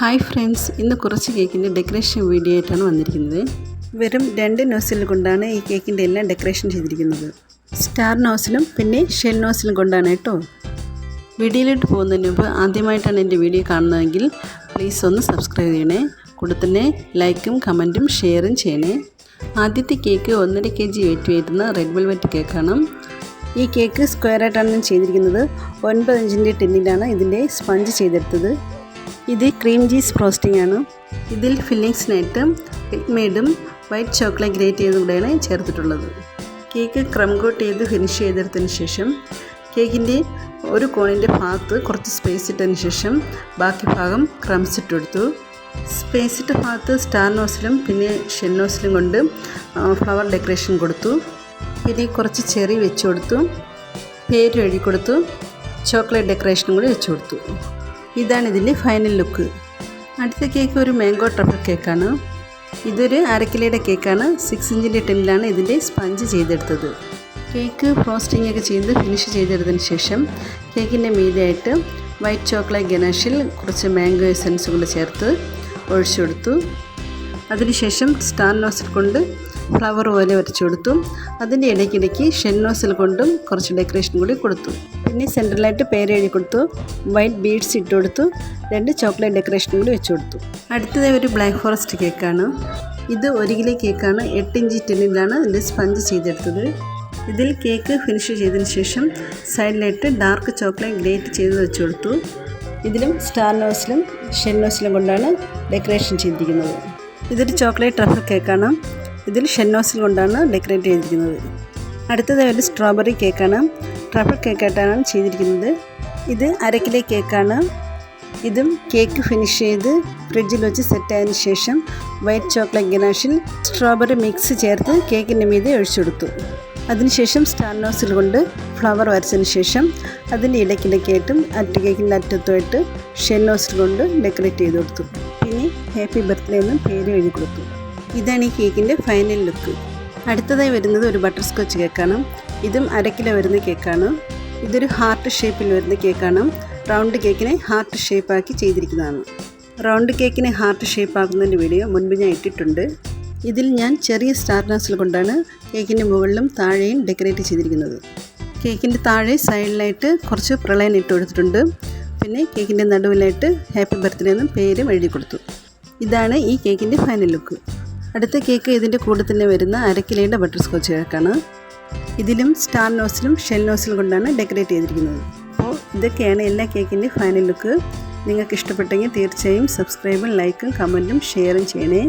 Hi friends ഇന്ന് കുറച്ച് കേക്കിന്റെ ഡെക്കറേഷൻ വീഡിയോ ആയിട്ടാണ് വന്നിരിക്കുന്നത്. വെറും രണ്ട് നോസിൽ കൊണ്ടാണ് ഈ കേക്കിന്റെ എല്ലാം ഡെക്കറേഷൻ ചെയ്തിരിക്കുന്നത്. സ്റ്റാർ നോസിലും പിന്നെ ഷെൽ നോസിലും കൊണ്ടാണ് കേട്ടോ. വീഡിയോയിലോട്ട് പോകുന്നതിന് മുമ്പ് ആദ്യമായിട്ടാണ് എന്റെ വീഡിയോ കാണുന്നതെങ്കിൽ പ്ലീസ് ഒന്ന് സബ്സ്ക്രൈബ് ചെയ്യണേ. കൂടെ തന്നെ ലൈക്കും കമന്റും ഷെയറും ചെയ്യണേ. ആദ്യത്തെ കേക്ക് ഒന്നര കെ ജി വെയിറ്റ് വരുന്ന റെഡ് വെൽവെറ്റ് കേക്കാണ്. ഈ കേക്ക് സ്ക്വയർ ആയിട്ടാണ് ഞാൻ ചെയ്തിരിക്കുന്നത്. ഒൻപത് ഇഞ്ചിന്റെ ടിന്നിലാണ് ഇതിന്റെ സ്പഞ്ച് ചെയ്തെടുത്തത്. ഇത് ക്രീം ചീസ് ഫ്രോസ്റ്റിംഗ് ആണ്. ഇതിൽ ഫില്ലിങ്സിനായിട്ട് മേഡും വൈറ്റ് ചോക്ലേറ്റ് ഗ്രേറ്റ് ചെയ്ത് കൂടെയാണ് ചേർത്തിട്ടുള്ളത്. കേക്ക് ക്രം കോട്ട് ചെയ്ത് ഫിനിഷ് ചെയ്തെടുത്തതിന് ശേഷം കേക്കിന്റെ ഒരു കോണിന്റെ ഭാഗത്ത് കുറച്ച് സ്പേസ് ഇട്ടതിന് ശേഷം ബാക്കി ഭാഗം ക്രംസ് ഇട്ടെടുത്തു സ്പേസ് ഇട്ട ഭാഗത്ത് സ്റ്റാർ നോസിലും പിന്നെ ഷെൻ നോസിലും കൊണ്ട് ഫ്ലവർ ഡെക്കറേഷൻ കൊടുത്തു. പിന്നെ കുറച്ച് ചെറി വെച്ച് കൊടുത്തു. പേര് എഴുതി കൊടുത്തു. ചോക്ലേറ്റ് ഡെക്കറേഷനും കൂടി വെച്ച് കൊടുത്തു. ഇതാണ് ഇതിന്റെ ഫൈനൽ ലുക്ക് അടുത്ത കേക്ക് ഒരു മാംഗോ ട്രഫിൾ കേക്കാണ് ഇതൊരു അരക്കിലയുടെ കേക്കാണ് സിക്സ് ഇഞ്ചിന്റെ ടിന്നിലാണ് ഇതിന്റെ സ്പഞ്ച് ചെയ്തെടുത്തത്. കേക്ക് ഫ്രോസ്റ്റിംഗ് ഒക്കെ ചെയ്ത് ഫിനിഷ് ചെയ്തെടുത്തതിന് ശേഷം കേക്കിന്റെ മീതെയായിട്ട് വൈറ്റ് ചോക്ലേറ്റ് ഗനാഷിൽ കുറച്ച് മാംഗോ എസൻസ് കൊണ്ട് ചേർത്ത് ഒഴിച്ചു കൊടുത്തു. അതിനുശേഷം സ്റ്റാർ നോസിൽ കൊണ്ട് ഫ്ലവർ പോലെ വരച്ചു കൊടുത്തു. അതിന്റെ ഇടയ്ക്കിടയ്ക്ക് ഷെന്നോസിൽ കൊണ്ടും കുറച്ച് ഡെക്കറേഷൻ കൂടി കൊടുത്തു. പിന്നെ സെൻട്രലായിട്ട് പേര് എഴുതി കൊടുത്തു. വൈറ്റ് ബീഡ്സ് ഇട്ട് കൊടുത്തു. രണ്ട് ചോക്ലേറ്റ് ഡെക്കറേഷൻ കൂടി വെച്ചു കൊടുത്തു. അടുത്തത് ഒരു ബ്ലാക്ക് ഫോറസ്റ്റ് കേക്കാണ്. ഇത് ഒരു കിലോ കേക്കാണ്. എട്ട് ഇഞ്ച് ടെന്നിലാണ് ഇതിന്റെ സ്പഞ്ച് ചെയ്തെടുത്തത്. ഇതിൽ കേക്ക് ഫിനിഷ് ചെയ്തതിന് ശേഷം സൈഡിലായിട്ട് ഡാർക്ക് ചോക്ലേറ്റ് ഗ്രേറ്റ് ചെയ്ത് വെച്ച് കൊടുത്തു. ഇതിലും സ്റ്റാർ നോസിലും ഷെൽ നോസിലും കൊണ്ടാണ് ഡെക്കറേഷൻ ചെയ്തിരിക്കുന്നത്. ഇതൊരു ചോക്ലേറ്റ് ട്രഫൽ കേക്കാണ്. ഇതിൽ ഷെന്നോസിൽ കൊണ്ടാണ് ഡെക്കറേറ്റ് ചെയ്തിരിക്കുന്നത്. അടുത്തത് ഒരു സ്ട്രോബെറി കേക്കാണ്. ട്രഫിൾ കേക്കായിട്ടാണ് ചെയ്തിരിക്കുന്നത്. ഇത് അരക്കിലെ കേക്കാണ്. ഇതും കേക്ക് ഫിനിഷ് ചെയ്ത് ഫ്രിഡ്ജിൽ വെച്ച് സെറ്റായതിനു ശേഷം വൈറ്റ് ചോക്ലേറ്റ് ഗനാഷിൽ സ്ട്രോബെറി മിക്സ് ചേർത്ത് കേക്കിന്റെ മീതെ ഒഴിച്ചു കൊടുത്തു. അതിനുശേഷം സ്റ്റാൻഡോസിൽ കൊണ്ട് ഫ്ലവർ വരച്ചതിന് ശേഷം അതിന്റെ ഇടയ്ക്കിടയ്ക്കായിട്ടും അറ്റ് കേക്കിന്റെ അറ്റത്തുമായിട്ട് ഷെന്നോസിൽ നോസിൽ കൊണ്ട് ഡെക്കറേറ്റ് ചെയ്ത് കൊടുത്തു. പിന്നെ ഹാപ്പി ബർത്ത്ഡേ എന്നും പേര് എഴുതി കൊടുത്തു. ഇതാണ് ഈ കേക്കിന്റെ ഫൈനൽ ലുക്ക്. അടുത്തതായി വരുന്നത് ഒരു ബട്ടർ സ്കോച്ച് കേക്കാണ്. ഇതും അര കിലോ വരുന്ന കേക്കാണ്. ഇതൊരു ഹാർട്ട് ഷേപ്പിൽ വരുന്ന കേക്കാണ്. റൗണ്ട് കേക്കിനെ ഹാർട്ട് ഷേപ്പാക്കി ചെയ്തിരിക്കുന്നതാണ്. റൗണ്ട് കേക്കിനെ ഹാർട്ട് ഷേപ്പ് ആക്കുന്നതിന്റെ വീഡിയോ മുൻപ് ഞാൻ ഇട്ടിട്ടുണ്ട്. ഇതിൽ ഞാൻ ചെറിയ സ്റ്റാർ നസിൽ കൊണ്ടാണ് കേക്കിന്റെ മുകളിലും താഴെയും ഡെക്കറേറ്റ് ചെയ്തിരിക്കുന്നത്. കേക്കിന്റെ താഴെ സൈഡിലായിട്ട് കുറച്ച് പ്രളയം ഇട്ട് കൊടുത്തിട്ടുണ്ട്. പിന്നെ കേക്കിന്റെ നടുവിലായിട്ട് ഹാപ്പി ബർത്ത്ഡേ എന്നും പേരും എഴുതി കൊടുത്തു. ഇതാണ് ഈ കേക്കിന്റെ ഫൈനൽ ലുക്ക്. അടുത്ത കേക്ക് ഇതിന്റെ കൂടെ തന്നെ വരുന്ന അരക്കിലയുടെ ബട്ടർ സ്കോച്ച് കേക്കാണ്. ഇതിലും സ്റ്റാർ നോസിലും ഷെൽ നോസിലും കൊണ്ടാണ് ഡെക്കറേറ്റ് ചെയ്തിരിക്കുന്നത്. അപ്പോൾ ഇതൊക്കെയാണ് എല്ലാ കേക്കിന്റെ ഫൈനൽ ലുക്ക് നിങ്ങൾക്ക് ഇഷ്ടപ്പെട്ടെങ്കിൽ തീർച്ചയായും സബ്സ്ക്രൈബും ലൈക്കും കമന്റും ഷെയറും ചെയ്യണേ.